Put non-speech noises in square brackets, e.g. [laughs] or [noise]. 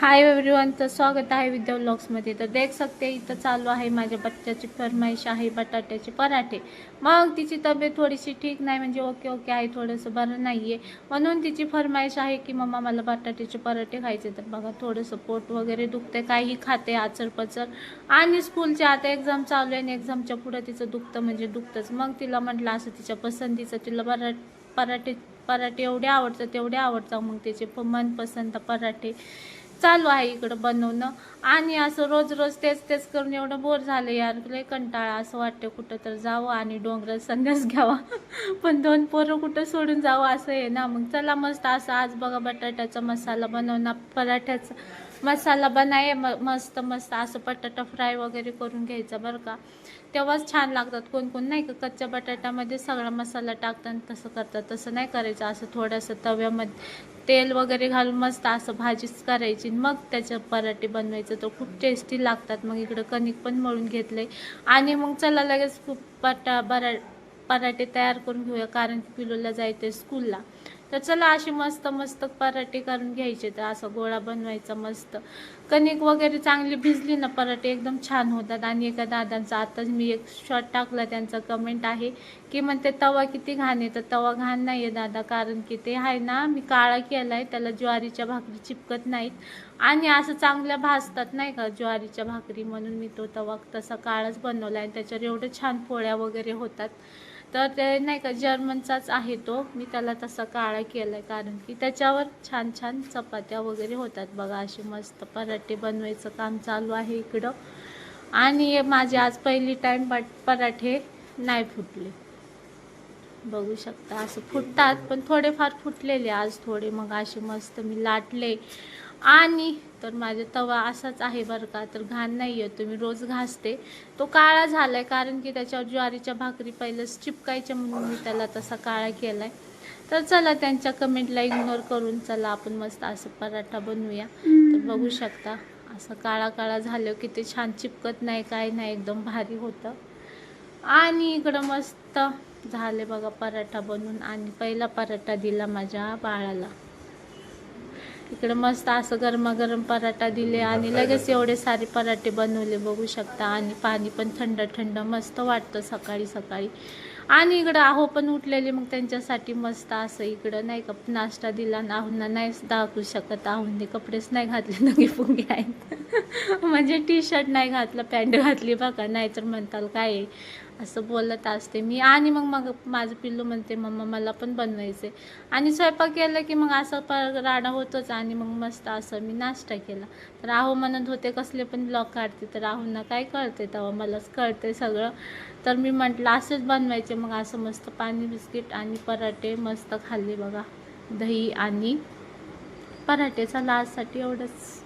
हाय एवरीवनचं तर स्वागत आहे विद्या ब्लॉग्समध्ये तर देख सकते इथं चालू आहे माझ्या बच्च्याची फरमाईश आहे बटाट्याचे पराठे. मग तिची तब्येत थोडीशी ठीक नाही म्हणजे ओके ओके आहे थोडंसं बरं नाही आहे म्हणून तिची फरमाईश आहे की मम्मा मला बटाट्याचे पराठे खायचे तर बघा थोडंसं पोट वगैरे दुखते काही खाते आचर पचर आणि स्कूलचे आता एक्झाम चालू आहे आणि एक्झामच्या पुढं तिचं दुखतं म्हणजे दुखतंच. मग तिला म्हटलं असं तिच्या पसंतीचं तिला बरा पराठे पराठे एवढे आवडतात तेवढे आवडतात. मग त्याचे मनपसंत पराठे. चालू आहे इकडं बनवणं. आणि असं रोज रोज तेच तेच करून एवढं बोर झालं यार. लय कंटाळा असं वाटतं कुठं तर जावं आणि डोंगरात संन्यास घ्यावा. [laughs] पण दोन पोरं कुठं सोडून जावं असं आहे ना. मग चला मस्त असं आज बघा बटाट्याचा मसाला बनवणार पराठ्याचा. मसाला बनाय म मस्त मस्त असं बटाटा फ्राय वगैरे करून घ्यायचा बरं का. तेव्हाच छान लागतात कोण कोण नाही का? कच्च्या बटाट्यामध्ये सगळा मसाला टाकतात तसं करतात. तसं नाही करायचं असं थोडंसं तव्यामध्ये तेल वगैरे घालून मस्त असं भाजीच करायची मग त्याचे पराठे बनवायचं. तर खूप टेस्टी लागतात. मग इकडं कणिक पण मळून घेतलंय. आणि मग चला लगेच खूप बटा बरा पराठे तयार करून घेऊया. कारण की पिलूला जायचं आहे स्कूलला तर चला अशी मस्त मस्त पराठे करून घ्यायचे. तर असं गोळा बनवायचा मस्त. कणिक वगैरे चांगली भिजली ना पराठे एकदम छान होतात. आणि एका दादांचा आताच मी एक शॉट टाकला त्यांचा कमेंट आहे की म्हणते तवा किती घाण आहे. तर तवा घाण नाही आहे दादा कारण की ते आहे ना मी काळा केला आहे त्याला ज्वारीच्या भाकरी चिपकत नाहीत. आणि असं चांगल्या भाजतात नाही का ज्वारीच्या भाकरी म्हणून मी तो तवा तसा काळाच बनवला आहे आणि त्याच्यावर एवढं छान पोळ्या वगैरे होतात. तर ते नाही का जर्मनचाच आहे तो. मी त्याला तसा काळा केला आहे कारण की त्याच्यावर छान छान चपात्या वगैरे होतात बघा. असे मस्त पराठे बनवायचं काम चालू आहे इकडं. आणि माझे आज पहिली टाईम बट पराठे नाही फुटले. बघू शकता असं फुटतात पण थोडेफार फुटलेले आज थोडे. मग असे मस्त मी लाटले. आणि तर माझा तवा असाच आहे बरं का. तर घाण नाही आहे तुम्ही रोज घासते. तो काळा झाला आहे कारण की त्याच्यावर ज्वारीच्या भाकरी पहिलंच चिपकायच्या म्हणून मी त्याला तसा काळा केला आहे तर चला त्यांच्या कमेंटला इग्नोर करून चला आपण मस्त असं पराठा बनवूया. तर बघू शकता असं काळा काळा झालं की ते छान चिपकत नाही काय नाही एकदम भारी होतं. आणि इकडं मस्त झाले बघा पराठा बनवून. आणि पहिला पराठा दिला माझ्या बाळाला. इकडे मस्त असं गरमागरम पराठा दिले आणि लगेच एवढे सारे पराठे बनवले बघू शकता. आणि पाणी पण थंड थंड मस्त वाटतं सकाळी सकाळी. आणि इकडं आहो पण उठलेले मग त्यांच्यासाठी मस्त असं इकडं नाही का नाश्ता दिला आणि आहोंना नाही दाखवू शकत. आहोंनी कपडेच नाही घातले नगे फुगे आहेत. [laughs] म्हणजे टी शर्ट नाही घातलं पॅन्ट घातली बघा नाहीतर म्हणताल काय असं बोलत असते. मी आणि मग मग माझं पिल्लू म्हणते मम्मा मला पण बनवायचे आणि स्वयंपाक केलं की मग असं प राडा होतोच आणि मग मस्त असं मी नाश्ता केला. तर आहो म्हणत होते कसले पण ब्लॉग काढते. तर आहोंना काय कळते तेव्हा? मलाच कळते सगळं. तर मी म्हटलं असंच बनवायचे. मग असं मस्त पाणी बिस्किट आणि पराठे मस्त खाल्ले बघा. दही आणि पराठे चला आजसाठी एवढंच.